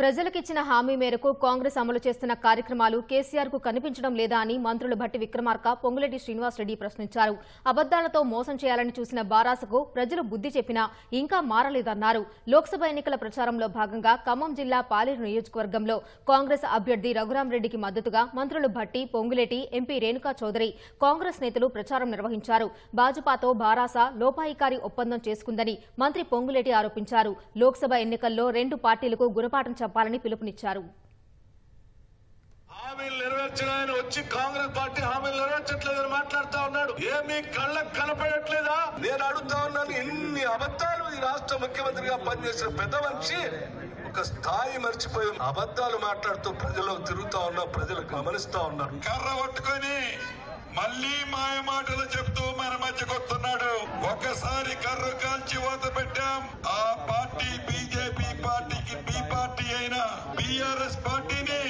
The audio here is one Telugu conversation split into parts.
ప్రజలకిచ్చిన హామీ మేరకు కాంగ్రెస్ అమలు చేస్తున్న కార్యక్రమాలు కేసీఆర్కు కనిపించడం లేదా అని మంత్రులు భట్టి విక్రమార్క పొంగులేటి శ్రీనివాసరెడ్డి ప్రశ్నించారు. అబద్దాలతో మోసం చేయాలని చూసిన బారాసకు ప్రజలు బుద్ధి చెప్పినా ఇంకా మారలేదన్నారు. లోక్సభ ఎన్నికల ప్రచారంలో భాగంగా ఖమ్మం జిల్లా పాలేరు నియోజకవర్గంలో కాంగ్రెస్ అభ్యర్థి రఘురాంరెడ్డికి మద్దతుగా మంత్రులు భట్టి పొంగులేటి ఎంపీ రేణుకా చౌదరి కాంగ్రెస్ నేతలు ప్రచారం నిర్వహించారు. భాజపాతో బారాస లోపాయికారి ఒప్పందం చేసుకుందని మంత్రి పొంగులేటి ఆరోపించారు. లోక్సభ ఎన్నికల్లో రెండు పార్టీలకు గుణపాఠం చెప్పాలని పిలుపునిచ్చారు. హామీలు నెరవేర్చిన ఆయన వచ్చి కాంగ్రెస్ పార్టీ హామీలు నెరవేర్చట్లేదని మాట్లాడుతా ఉన్నాడు. ఏమీ కళ్ళకు కనపడట్లేదా? నేను అడుగుతా ఉన్నాను ఇన్ని అబద్ధాలు ఈ రాష్ట్ర ముఖ్యమంత్రిగా పనిచేసిన పెద్ద మనిషి ఒక స్థాయి మర్చిపోయి అబద్ధాలు మాట్లాడుతూ ప్రజలు తిరుగుతా ఉన్నారు ప్రజలు గమనిస్తా ఉన్నారు. కర్ర పట్టుకొని మళ్ళీ మాయ మాటలు చెప్తూ మన మధ్యకు వస్తున్నాడు ఒకసారి కర్ర కాల్చి వాత పెట్టాం. ఆ పార్టీ బీజేపీ అయిన బిఆర్ఎస్ పార్టీని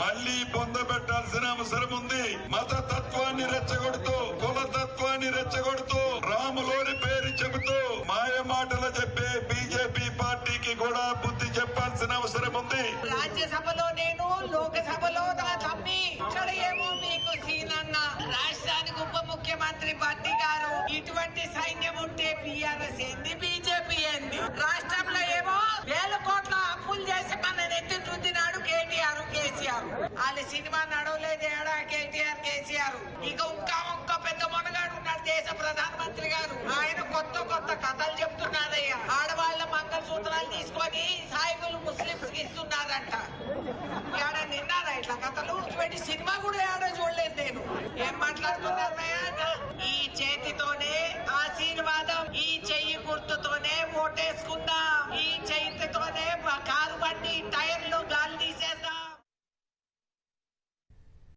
మళ్ళీ పొందబెట్టాల్సిన అవసరం ఉంది. మత తత్వాన్ని రెచ్చగొడుతూ కుల తత్వాన్ని రెచ్చగొడుతూ రాములోని పేరు చెబుతూ మాయ మాటలు చెప్పే బీజేపీ పార్టీకి కూడా బుద్ధి చెప్పాల్సిన అవసరం ఉంది. రాజ్యసభలో నేను లోకసభలో నా తమ్మి. ఇక్కడ ఏమో మీకు సీనన్న. రాష్ట్రానికి ఉప ముఖ్యమంత్రి పార్టీ గారు. ఇటువంటి సైన్యం ఉంటే బిఆర్ అప్పులు చేసి మన నెత్తి రుద్దినాడు కేటీఆర్ కేసీఆర్. వాళ్ళ సినిమా నడవలేదు ఏడా? కేటీఆర్ కేసీఆర్. ఇక ఇంకా ఒక్క పెద్ద మొనగాడు ఉన్నాడు దేశ ప్రధానమంత్రి గారు. ఆయన కొత్త కొత్త కథలు చెప్తున్నారయ్యా ఆడవాళ్ళ మంగళసూత్రాలు తీసుకొని సాయిబులు ముస్లింస్కి ఇస్తున్నారంట. ఏడ నిన్నారా ఇట్లా కథలు? ఇటువంటి సినిమా కూడా ఏడా చూడలేదు నేను. ఏం మాట్లాడుతున్నారయ్యా